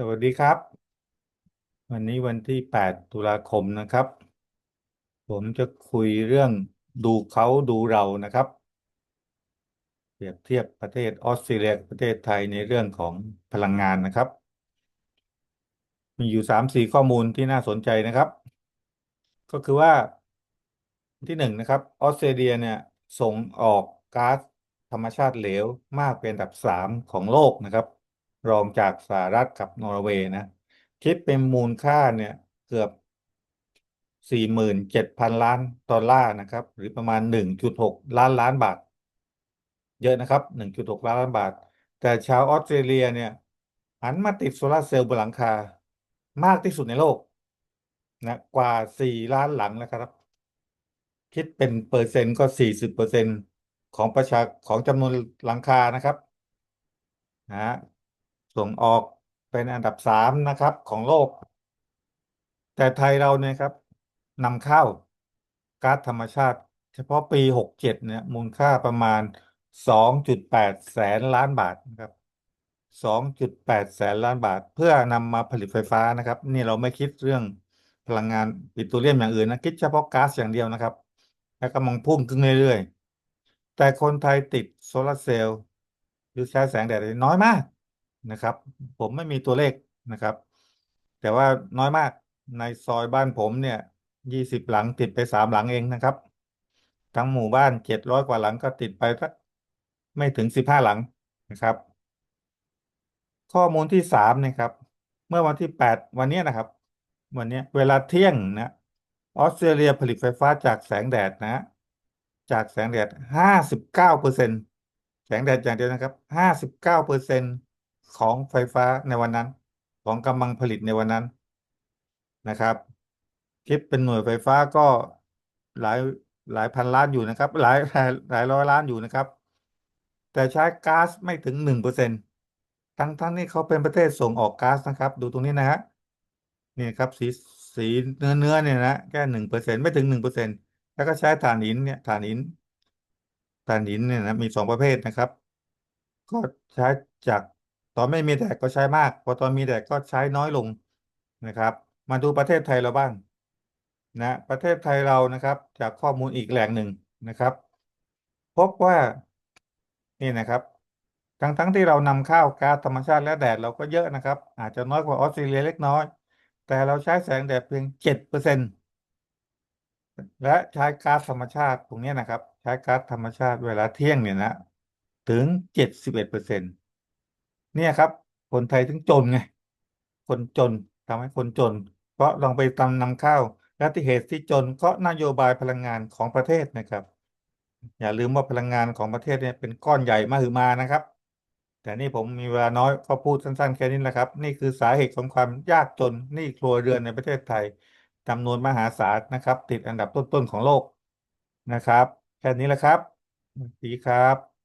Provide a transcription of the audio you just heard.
สวัสดีครับ วันนี้วันที่ 8 ตุลาคมนะครับ ผมจะคุยเรื่องดูเขาดูเรานะครับ เปรียบเทียบประเทศออสเตรเลียกับประเทศไทยในเรื่องของพลังงานนะครับ มีอยู่สามสี่ข้อมูลที่น่าสนใจนะครับ ก็คือว่าที่หนึ่งนะครับออสเตรเลียเนี่ยส่งออกก๊าซธรรมชาติเหลวมากเป็นอันดับสามของโลกนะครับ รองจากสหรัฐกับนอร์เวย์นะคิดเป็นมูลค่าเนี่ยเกือบสี่หมื่นเจ็ดพันล้านดอลลาร์นะครับ หรือประมาณหนึ่งจุดหกล้านล้านบาท เยอะนะครับหนึ่งจุดหกล้านล้านบาท แต่ชาวออสเตรเลียเนี่ยหันมาติดโซลาร์เซลล์บนหลังคามากที่สุดในโลกนะกว่าสี่ล้านหลังแล้วครับ คิดเป็นเปอร์เซ็นต์ก็สี่สิบเปอร์เซ็นต์ของประชาของจำนวนหลังคานะครับนะ ส่งออกเป็นอันดับสามนะครับของโลก แต่ไทยเราเนี่ยครับนำเข้าก๊าซธรรมชาติ เฉพาะปีหกเจ็ดเนี่ยมูลค่าประมาณสองจุดแปดแสนล้านบาทนะครับสองจุดแปดแสนล้านบาท เพื่อนำมาผลิตไฟฟ้านะครับ นี่เราไม่คิดเรื่องพลังงานปิโตรเลียมอย่างอื่นนะคิดเฉพาะก๊าซอย่างเดียวนะครับ แล้วก็มองพุ่งขึ้นเรื่อยๆแต่คนไทยติดโซลาร์เซลล์หรือใช้แสงแดดน้อยมาก นะครับ ผมไม่มีตัวเลขนะครับ แต่ว่าน้อยมากในซอยบ้านผมเนี่ยยี่สิบหลังติดไปสามหลังเองนะครับ ทั้งหมู่บ้านเจ็ดร้อยกว่าหลังก็ติดไปสักไม่ถึงสิบห้าหลังนะครับ ข้อมูลที่สามนะครับ เมื่อวันที่แปดวันนี้นะครับ วันนี้เวลาเที่ยงนะออสเตรเลียผลิตไฟฟ้าจากแสงแดดนะ จากแสงแดดห้าสิบเก้าเปอร์เซ็นแสงแดดอย่างเดียวนะครับห้าสิบเก้าเปอร์เซ็นต์ ของไฟฟ้าในวันนั้น ของกำลังผลิตในวันนั้นนะครับ คิดเป็นหน่วยไฟฟ้าก็หลายหลายพันล้านอยู่นะครับ หลายหลายร้อยล้านอยู่นะครับ แต่ใช้ก๊าซไม่ถึงหนึ่งเปอร์เซ็นทั้งทั้งนี้เขาเป็นประเทศส่งออกก๊าซนะครับ ดูตรงนี้นะฮะนี่ครับสีสีเนื้อเนื้อเนี่ยนะแค่หนึ่งเปอร์เซ็นไม่ถึงหนึ่งเปอร์เซ็นแล้วก็ใช้ถ่านหินเนี่ยถ่านหินถ่านหินเนี่ยนะมีสองประเภทนะครับ ก็ใช้จาก ตอนไม่มีแดดก็ใช้มาก พอตอนมีแดดก็ใช้น้อยลงนะครับ มาดูประเทศไทยเราบ้างนะประเทศไทยเรานะครับ จากข้อมูลอีกแหล่งหนึ่งนะครับ พบว่านี่นะครับ ทั้งทั้งที่เรานำเข้าวก๊าซธรรมชาติและแดดเราก็เยอะนะครับ อาจจะน้อยกว่าออสเตรเลียเล็กน้อย แต่เราใช้แสงแดดเพียงเจ็ดเปอร์เซ็นและใช้ก๊าซธรรมชาติตรงนี้นะครับ ใช้ก๊าซธรรมชาติเวลาเที่ยงเนี่ยนะถึงเจ็ดสิบเอ็ดเปอร์เซ็นต เนี่ยครับ คนไทยถึงจนไง คนจนทำให้คนจน เพราะลองไปตำนำข้าวและที่เหตุที่จนก็นโยบายพลังงานของประเทศนะครับ อย่าลืมว่าพลังงานของประเทศเนี่ยเป็นก้อนใหญ่มหึมานะครับ แต่นี่ผมมีเวลาน้อยก็พูดสั้นๆแค่นี้แหละครับ นี่คือสาเหตุของความยากจนนี้ครัวเรือนในประเทศไทยจำนวนมหาศาลนะครับ ติดอันดับต้นๆของโลกนะครับ แค่นี้แหละครับสวัสดีครับ